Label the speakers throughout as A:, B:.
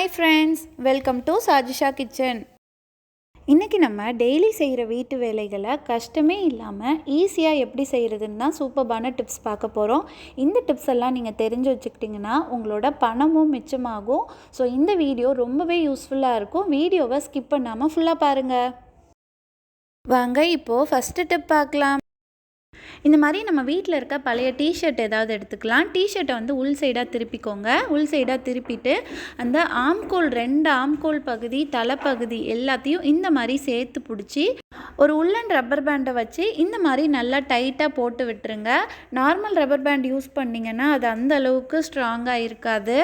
A: Hi friends welcome to Sajisha kitchen இன்றைக்கி நம்ம daily செய்கிற வீட்டு வேலைகளை கஷ்டமே இல்லாமல் ஈஸியாக எப்படி செய்கிறதுன்னு தான் சூப்பர்பான டிப்ஸ் பார்க்க போகிறோம் இந்த டிப்ஸ் எல்லாம் நீங்கள் தெரிஞ்சு வச்சுக்கிட்டிங்கன்னா உங்களோட பணமும் மிச்சமாகும். ஸோ இந்த வீடியோ ரொம்பவே யூஸ்ஃபுல்லாக இருக்கும். வீடியோவை ஸ்கிப் பண்ணாமல் ஃபுல்லாக பாருங்கள் வாங்க இப்போது ஃபஸ்ட்டு டிப் பார்க்கலாம். இந்த மாதிரி நம்ம வீட்டில் இருக்க பழைய டிஷர்ட் ஏதாவது எடுத்துக்கலாம். டிஷர்ட்டை வந்து உள் சைடாக திருப்பிக்கோங்க. உள் சைடாக திருப்பிட்டு அந்த ஆம்கோல் ரெண்டு ஆம்கோல் பகுதி தலைப்பகுதி எல்லாத்தையும் இந்த மாதிரி சேர்த்து பிடிச்சி ஒரு உள்ளன் ரப்பர் பேண்டை வச்சு இந்த மாதிரி நல்லா டைட்டாக போட்டு விட்டுருங்க. நார்மல் ரப்பர் பேண்ட் யூஸ் பண்ணிங்கன்னா அது அந்த அளவுக்கு ஸ்ட்ராங்காக இருக்காது.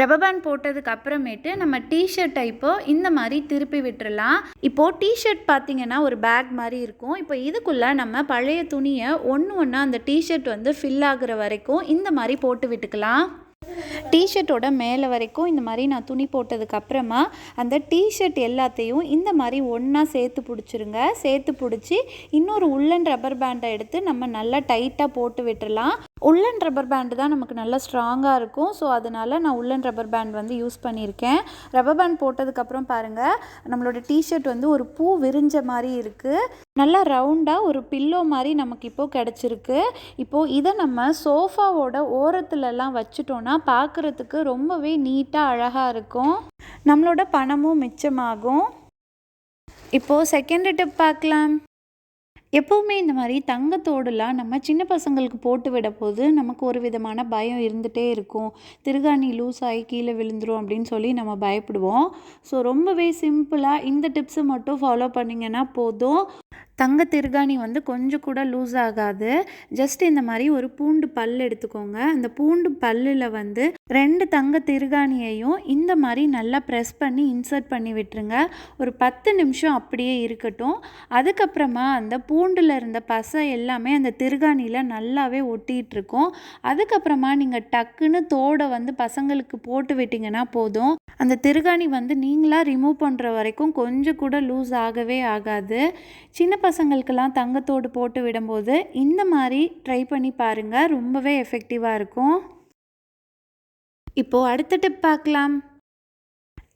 A: ரப்பர் பேண்ட் போட்டதுக்கு அப்புறமேட்டு நம்ம டிஷர்ட்டை இப்போ இந்த மாதிரி திருப்பி விட்டுறலாம். இப்போது டிஷர்ட் பார்த்தீங்கன்னா ஒரு பேக் மாதிரி இருக்கும். இப்போ இதுக்குள்ளே நம்ம பழைய துணியை ஒன்று ஒன்றா அந்த டிஷர்ட் வந்து ஃபில் ஆகுற வரைக்கும் இந்த மாதிரி போட்டு விட்டுக்கலாம். டிஷர்ட்டோட மேலே வரைக்கும் இந்த மாதிரி நான் துணி போட்டதுக்கு அப்புறமா அந்த டிஷர்ட் எல்லாத்தையும் இந்த மாதிரி ஒன்றா சேர்த்து பிடிச்சிருங்க. சேர்த்து பிடிச்சி இன்னொரு உள்ளன் ரப்பர் பேண்டை எடுத்து நம்ம நல்லா டைட்டாக போட்டு விட்டுடலாம் உள்ளன் ரப்பர் பேண்டு தான் நமக்கு நல்லா ஸ்ட்ராங்காக இருக்கும். ஸோ அதனால் நான் உள்ளன் ரப்பர் பேண்ட் வந்து யூஸ் பண்ணியிருக்கேன். ரப்பர் பேண்ட் போட்டதுக்கப்புறம் பாருங்கள் நம்மளோட டிஷர்ட் வந்து ஒரு பூ விரிஞ்ச மாதிரி இருக்குது நல்லா ரவுண்டாக ஒரு பில்லோ மாதிரி நமக்கு இப்போது கிடச்சிருக்கு. இப்போது இதை நம்ம சோஃபாவோட ஓரத்துலலாம் வச்சுட்டோன்னா பார்க்குறதுக்கு ரொம்பவே நீட்டாக அழகாக இருக்கும். நம்மளோட பணமும் மிச்சமாகும். இப்போது செகண்ட் டிப் பார்க்கலாம். எப்போவுமே இந்த மாதிரி தங்கத்தோடுலாம் நம்ம சின்ன பசங்களுக்கு போட்டு விட போது நமக்கு ஒரு விதமான பயம் இருந்துகிட்டே இருக்கும். திருகாணி லூஸ் ஆகி கீழே விழுந்துரும் அப்படின்னு சொல்லி நம்ம பயப்படுவோம். ஸோ ரொம்பவே சிம்பிளாக இந்த டிப்ஸை மட்டும் ஃபாலோ பண்ணிங்கன்னா போதும். தங்க திருகாணி வந்து கொஞ்சம் கூட லூஸ் ஆகாது. ஜஸ்ட் இந்த மாதிரி ஒரு பூண்டு பல் எடுத்துக்கோங்க. அந்த பூண்டு பல்லில் வந்து ரெண்டு தங்க திருகாணியையும் இந்த மாதிரி நல்லா ப்ரெஸ் பண்ணி இன்சர்ட் பண்ணி விட்டுருங்க. ஒரு பத்து நிமிஷம் அப்படியே இருக்கட்டும். அதுக்கப்புறமா அந்த பூண்டில் இருந்த பசை எல்லாமே அந்த திருகாணியில் நல்லாவே ஒட்டிகிட்ருக்கும் அதுக்கப்புறமா நீங்கள் டக்குன்னு தோடை வந்து பசங்களுக்கு போட்டு விட்டிங்கன்னா போதும். அந்த திருகாணி வந்து நீங்களாக ரிமூவ் பண்ணுற வரைக்கும் கொஞ்சம் கூட லூஸ் ஆகவே ஆகாது. சின்ன சின்ன பசங்களுக்கெல்லாம் தங்கத்தோடு போட்டு விடும்போது இந்த மாதிரி ட்ரை பண்ணி பாருங்கள் ரொம்பவே எஃபெக்டிவாக இருக்கும். இப்போது அடுத்த டிப் பார்க்கலாம்.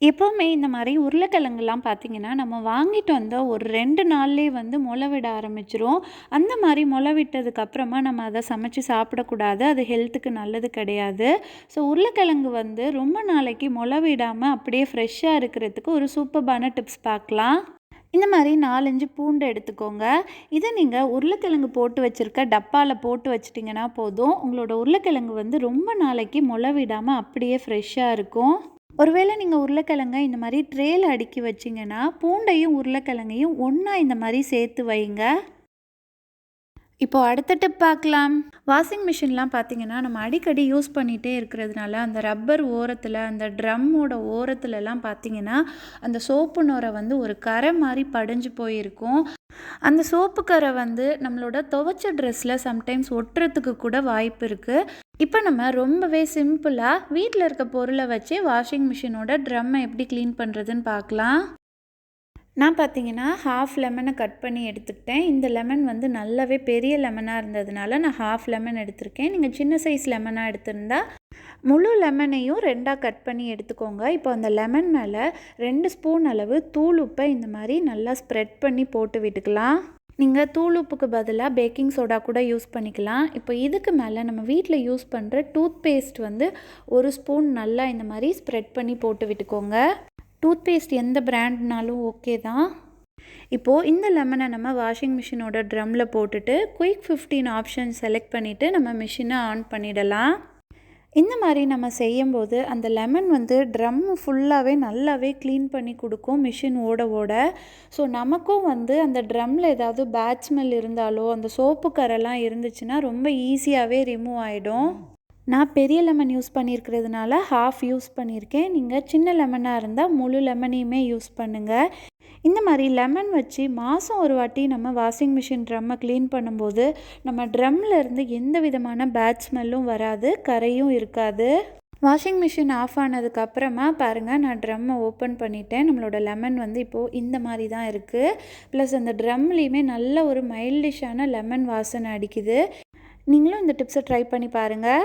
A: எப்போவுமே இந்த மாதிரி உருளைக்கிழங்குலாம் பார்த்திங்கன்னா நம்ம வாங்கிட்டு வந்தால் ஒரு ரெண்டு நாள்லேயே வந்து முளை விட ஆரம்பிச்சிரும். அந்த மாதிரி முளை விட்டதுக்கப்புறமா நம்ம அதை சமைச்சு சாப்பிடக்கூடாது. அது ஹெல்த்துக்கு நல்லது கிடையாது. ஸோ உருளைக்கிழங்கு வந்து ரொம்ப நாளைக்கு முளை விடாமல் அப்படியே ஃப்ரெஷ்ஷாக இருக்கிறதுக்கு ஒரு சூப்பர்பான டிப்ஸ் பார்க்கலாம். இந்த மாதிரி நாலஞ்சு பூண்டு எடுத்துக்கோங்க. இதை நீங்கள் உருளைக்கிழங்கு போட்டு வச்சுருக்க டப்பாவில் போட்டு வச்சிட்டிங்கன்னா போதும். உங்களோட உருளைக்கிழங்கு வந்து ரொம்ப நாளைக்கு முளை விடாமல் அப்படியே ஃப்ரெஷ்ஷாக இருக்கும். ஒருவேளை நீங்கள் உருளைக்கிழங்க இந்த மாதிரி ட்ரேயில் அடுக்கி வச்சிங்கன்னா பூண்டையும் உருளைக்கிழங்கையும் ஒன்றா இந்த மாதிரி சேர்த்து வைங்க. இப்போது அடுத்த டிப் பார்க்கலாம். வாஷிங் மிஷின்லாம் பார்த்தீங்கன்னா நம்ம அடிக்கடி யூஸ் பண்ணிகிட்டே இருக்கிறதுனால அந்த ரப்பர் ஓரத்தில் அந்த ட்ரம்மோட ஓரத்துலலாம் பார்த்தீங்கன்னா அந்த சோப்பு நோரை வந்து ஒரு கரை மாதிரி படிஞ்சு போயிருக்கும். அந்த சோப்பு கரை வந்து நம்மளோட துவைச்ச ட்ரெஸ்ஸில் சம்டைம்ஸ் ஒட்டுறதுக்கு கூட வாய்ப்பு இருக்குது இப்போ நம்ம ரொம்பவே சிம்பிளாக வீட்டில் இருக்க பொருளை வச்சு வாஷிங் மிஷினோட ட்ரம்மை எப்படி க்ளீன் பண்ணுறதுன்னு பார்க்கலாம். நான் பார்த்தீங்கன்னா ஹாஃப் லெமனை கட் பண்ணி எடுத்துக்கிட்டேன். இந்த லெமன் வந்து நல்லாவே பெரிய லெமனாக இருந்ததுனால நான் ஹாஃப் லெமன் எடுத்திருக்கேன். நீங்கள் சின்ன சைஸ் லெமனாக எடுத்திருந்தா முழு லெமனையும் ரெண்டாக கட் பண்ணி எடுத்துக்கோங்க. இப்போ அந்த லெமன் மேலே ரெண்டு ஸ்பூன் அளவு தூள் உப்பை இந்த மாதிரி நல்லா ஸ்ப்ரெட் பண்ணி போட்டு விட்டுக்கலாம். நீங்கள் தூள் உப்புக்கு பதிலாக பேக்கிங் சோடா கூட யூஸ் பண்ணிக்கலாம். இப்போ இதுக்கு மேலே நம்ம வீட்டில் யூஸ் பண்ணுற டூத் பேஸ்ட் வந்து ஒரு ஸ்பூன் நல்லா இந்த மாதிரி ஸ்ப்ரெட் பண்ணி போட்டு விட்டுக்கோங்க. டூத் பேஸ்ட் எந்த பிராண்ட்னாலும் ஓகே தான். இப்போது இந்த லெமனை நம்ம வாஷிங் மிஷினோட ட்ரம்மில் போட்டுட்டு குயிக் ஃபிஃப்டீன் ஆப்ஷன் செலக்ட் பண்ணிவிட்டு நம்ம மிஷினை ஆன் பண்ணிடலாம். இந்த மாதிரி நம்ம செய்யும்போது அந்த லெமன் வந்து ட்ரம் ஃபுல்லாகவே நல்லாவே க்ளீன் பண்ணி கொடுக்கும் மிஷின் ஓட ஓட. ஸோ நமக்கும் வந்து அந்த ட்ரம்மில் ஏதாவது பேட் ஸ்மெல் இருந்தாலோ அந்த சோப்பு கரெல்லாம் இருந்துச்சுன்னா ரொம்ப ஈஸியாகவே ரிமூவ் ஆகிடும் நான் பெரிய லெமன் யூஸ் பண்ணியிருக்கிறதுனால ஹாஃப் யூஸ் பண்ணியிருக்கேன் நீங்கள் சின்ன லெமனாக இருந்தால் முழு லெமனையுமே யூஸ் பண்ணுங்கள் இந்த மாதிரி லெமன் வச்சு மாதம் ஒரு வாட்டி நம்ம வாஷிங் மிஷின் ட்ரம்மை க்ளீன் பண்ணும்போது நம்ம ட்ரம்மில் இருந்து எந்த விதமான பேட் ஸ்மெல்லும் வராது கரையும் இருக்காது. வாஷிங் மிஷின் ஆஃப் ஆனதுக்கப்புறமா பாருங்கள் நான் ட்ரம்மை ஓப்பன் பண்ணிட்டேன். நம்மளோட லெமன் வந்து இப்போது இந்த மாதிரி தான் இருக்குது ப்ளஸ் அந்த ட்ரம்லேயுமே நல்ல ஒரு மைல்டிஷான லெமன் வாசனை அடிக்குது. நீங்களும் இந்த டிப்ஸை ட்ரை பண்ணி பாருங்கள்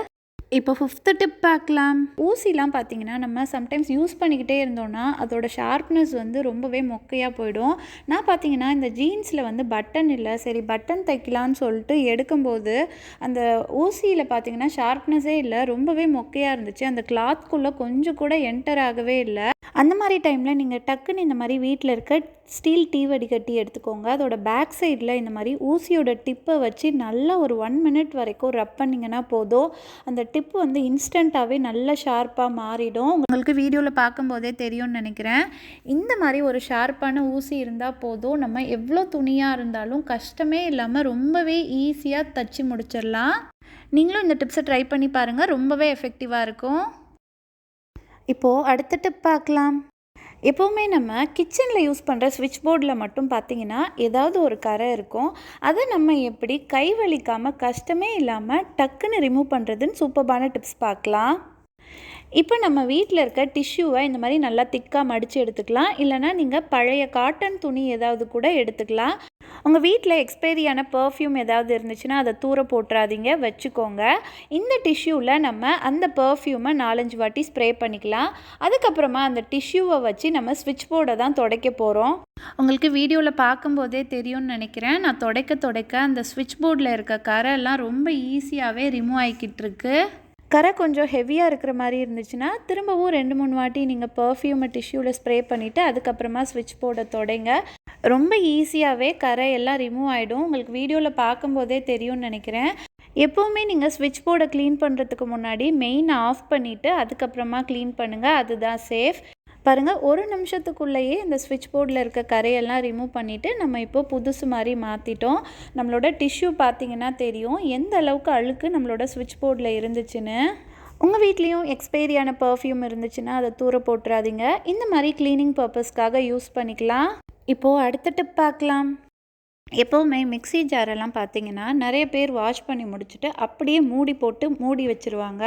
A: இப்போ ஃபிஃப்த்து டிப் பார்க்கலாம். ஊசிலாம் பார்த்தீங்கன்னா நம்ம சம்டைம்ஸ் யூஸ் பண்ணிக்கிட்டே இருந்தோம்னா அதோட ஷார்ப்னஸ் வந்து ரொம்பவே மொக்கையாக போயிடும். நான் பார்த்தீங்கன்னா இந்த ஜீன்ஸில் வந்து பட்டன் இல்லை சரி பட்டன் தைக்கலான்னு சொல்லிட்டு எடுக்கும்போது அந்த ஊசியில் பார்த்தீங்கன்னா ஷார்ப்னஸே இல்லை ரொம்பவே மொக்கையாக இருந்துச்சு. அந்த கிளாத்குள்ளே கொஞ்சம் கூட என்டர் ஆகவே இல்லை. அந்த மாதிரி டைமில் நீங்கள் டக்குன்னு இந்த மாதிரி வீட்டில் இருக்க ஸ்டீல் டீ வடிகட்டி எடுத்துக்கோங்க. அதோட பேக் சைடில் இந்த மாதிரி ஊசியோட டிப்பை வச்சு நல்லா ஒரு ஒன் மினிட் வரைக்கும் ரப் பண்ணிங்கன்னா போதும். அந்த டிப்பு வந்து இன்ஸ்டண்ட்டாகவே நல்லா ஷார்ப்பாக மாறிடும். உங்களுக்கு வீடியோவில் பார்க்கும்போதே தெரியும்னு நினைக்கிறேன். இந்த மாதிரி ஒரு ஷார்ப்பான ஊசி இருந்தால் போதும். நம்ம எவ்வளோ துணியாக இருந்தாலும் கஷ்டமே இல்லாமல் ரொம்பவே ஈஸியாக தச்சு முடிச்சிடலாம். நீங்களும் இந்த டிப்ஸை ட்ரை பண்ணி பாருங்கள் ரொம்பவே எஃபெக்டிவாக இருக்கும். இப்போது அடுத்த டிப் பார்க்கலாம். எப்போவுமே நம்ம கிச்சனில் யூஸ் பண்ணுற ஸ்விட்ச் போர்டில் மட்டும் பார்த்தீங்கன்னா ஏதாவது ஒரு கரை இருக்கும். அதை நம்ம எப்படி கை வலிக்காமல் கஷ்டமே இல்லாமல் டக்குன்னு ரிமூவ் பண்ணுறதுன்னு சூப்பர்பான டிப்ஸ் பார்க்கலாம். இப்போ நம்ம வீட்டில் இருக்க டிஷ்யூவை இந்த மாதிரி நல்லா திக்காக மடித்து எடுத்துக்கலாம். இல்லைனா நீங்கள் பழைய காட்டன் துணி ஏதாவது கூட எடுத்துக்கலாம். உங்கள் வீட்டில் எக்ஸ்பைரியான பர்ஃப்யூம் ஏதாவது இருந்துச்சுன்னா அதை தூர போட்டுறாதீங்க வச்சுக்கோங்க. இந்த டிஷ்யூவில் நம்ம அந்த பர்ஃப்யூமை நாலஞ்சு வாட்டி ஸ்ப்ரே பண்ணிக்கலாம். அதுக்கப்புறமா அந்த டிஷ்யூவை வச்சு நம்ம ஸ்விட்ச் போர்டை தான் துடைக்க போகிறோம் உங்களுக்கு வீடியோவில் பார்க்கும்போதே தெரியும்னு நினைக்கிறேன். நான் துடைக்க தொடக்க அந்த ஸ்விட்ச் போர்டில் இருக்க கரெல்லாம் ரொம்ப ஈஸியாகவே ரிமூவ் ஆகிக்கிட்டு இருக்கு. கரை கொஞ்சம் ஹெவியாக இருக்கிற மாதிரி இருந்துச்சுன்னா திரும்பவும் ரெண்டு மூணு வாட்டி நீங்கள் பர்ஃப்யூமை டிஷ்யூவில் ஸ்ப்ரே பண்ணிவிட்டு அதுக்கப்புறமா ஸ்விட்ச் போர்டை தொடங்க. ரொம்ப ஈஸியாகவே கரை எல்லாம் ரிமூவ் ஆகிடும் உங்களுக்கு வீடியோவில் பார்க்கும்போதே தெரியும்னு நினைக்கிறேன். எப்போவுமே நீங்கள் ஸ்விட்ச் போர்டை க்ளீன் பண்ணுறதுக்கு முன்னாடி மெயின் ஆஃப் பண்ணிவிட்டு அதுக்கப்புறமா க்ளீன் பண்ணுங்கள் அதுதான் சேஃப் பாருங்கள் ஒரு நிமிஷத்துக்குள்ளேயே இந்த ஸ்விட்ச் போர்டில் இருக்க கரையெல்லாம் ரிமூவ் பண்ணிவிட்டு நம்ம இப்போ புதுசு மாதிரி மாற்றிட்டோம் நம்மளோட டிஷ்யூ பார்த்தீங்கன்னா தெரியும். எந்த அளவுக்கு அழுக்கு நம்மளோட ஸ்விட்ச் போர்டில் இருந்துச்சுன்னு. உங்கள் வீட்லேயும் எக்ஸ்பைரியான பர்ஃப்யூம் இருந்துச்சுன்னா அதை தூர போட்டுறாதீங்க. இந்த மாதிரி க்ளீனிங் பர்பஸ்க்காக யூஸ் பண்ணிக்கலாம். இப்போது அடுத்த டிப் பார்க்கலாம். எப்போவுமே மிக்ஸி ஜாரெல்லாம் பார்த்தீங்கன்னா நிறைய பேர் வாஷ் பண்ணி முடிச்சுட்டு அப்படியே மூடி போட்டு மூடி வச்சுருவாங்க.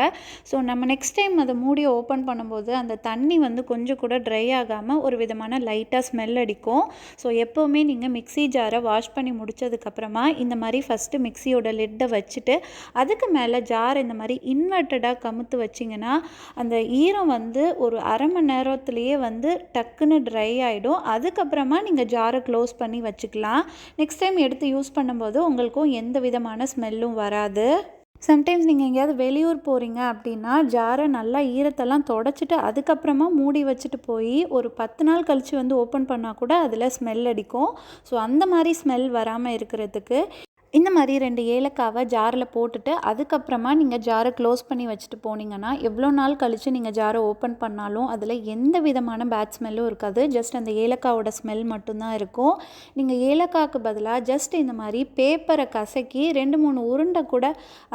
A: ஸோ நம்ம நெக்ஸ்ட் டைம் அதை மூடி ஓப்பன் பண்ணும்போது அந்த தண்ணி வந்து கொஞ்சம் கூட ட்ரை ஆகாமல் ஒரு விதமான லைட்டாக ஸ்மெல் அடிக்கும். ஸோ எப்போவுமே நீங்கள் மிக்ஸி ஜாரை வாஷ் பண்ணி முடிச்சதுக்கப்புறமா இந்த மாதிரி ஃபஸ்ட்டு மிக்ஸியோட லிட்டை வச்சுட்டு அதுக்கு மேலே ஜார் இந்த மாதிரி இன்வெர்ட்டடாக கமுத்து வச்சிங்கன்னா அந்த ஈரம் வந்து ஒரு அரை மணி நேரத்துலேயே வந்து டக்குன்னு ட்ரை ஆகிடும் அதுக்கப்புறமா நீங்கள் ஜாரை க்ளோஸ் பண்ணி வச்சுக்கலாம். நெக்ஸ்ட் டைம் எடுத்து யூஸ் பண்ணும்போது உங்களுக்கும் எந்த விதமான ஸ்மெல்லும் வராது. சம்டைம்ஸ் நீங்கள் எங்கேயாவது வெளியூர் போகிறீங்க அப்படின்னா ஜாரை நல்லா ஈரத்தெல்லாம் தொடச்சிட்டு அதுக்கப்புறமா மூடி வச்சுட்டு போய் ஒரு பத்து நாள் கழித்து வந்து ஓப்பன் பண்ணால் கூட அதில் ஸ்மெல் அடிக்கும். ஸோ அந்த மாதிரி ஸ்மெல் வராமல் இருக்கிறதுக்கு இந்த மாதிரி ரெண்டு ஏலக்காவை ஜாரில் போட்டுட்டு அதுக்கப்புறமா நீங்கள் ஜாரை க்ளோஸ் பண்ணி வச்சுட்டு போனீங்கன்னா எவ்வளோ நாள் கழித்து நீங்கள் ஜாரை ஓப்பன் பண்ணாலும் அதில் எந்த விதமான பேட் ஸ்மெல்லும் இருக்காது. ஜஸ்ட் அந்த ஏலக்காவோட ஸ்மெல் மட்டும்தான் இருக்கும். நீங்கள் ஏலக்காவுக்கு பதிலாக ஜஸ்ட் இந்த மாதிரி பேப்பரை கசக்கி ரெண்டு மூணு உருண்டை கூட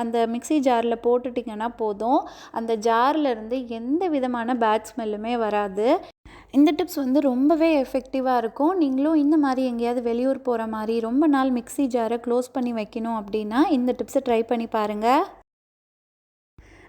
A: அந்த மிக்ஸி ஜாரில் போட்டுட்டிங்கன்னா போதும். அந்த ஜாரில் இருந்து எந்த விதமான பேட் ஸ்மெல்லுமே வராது. இந்த டிப்ஸ் வந்து ரொம்பவே எஃபெக்டிவாக இருக்கும். நீங்களும் இந்த மாதிரி எங்கேயாவது வெளியூர் போகிற மாதிரி ரொம்ப நாள் மிக்ஸி ஜாரை க்ளோஸ் பண்ணி வைக்கணும் அப்படின்னா இந்த டிப்ஸை ட்ரை பண்ணி பாருங்கள்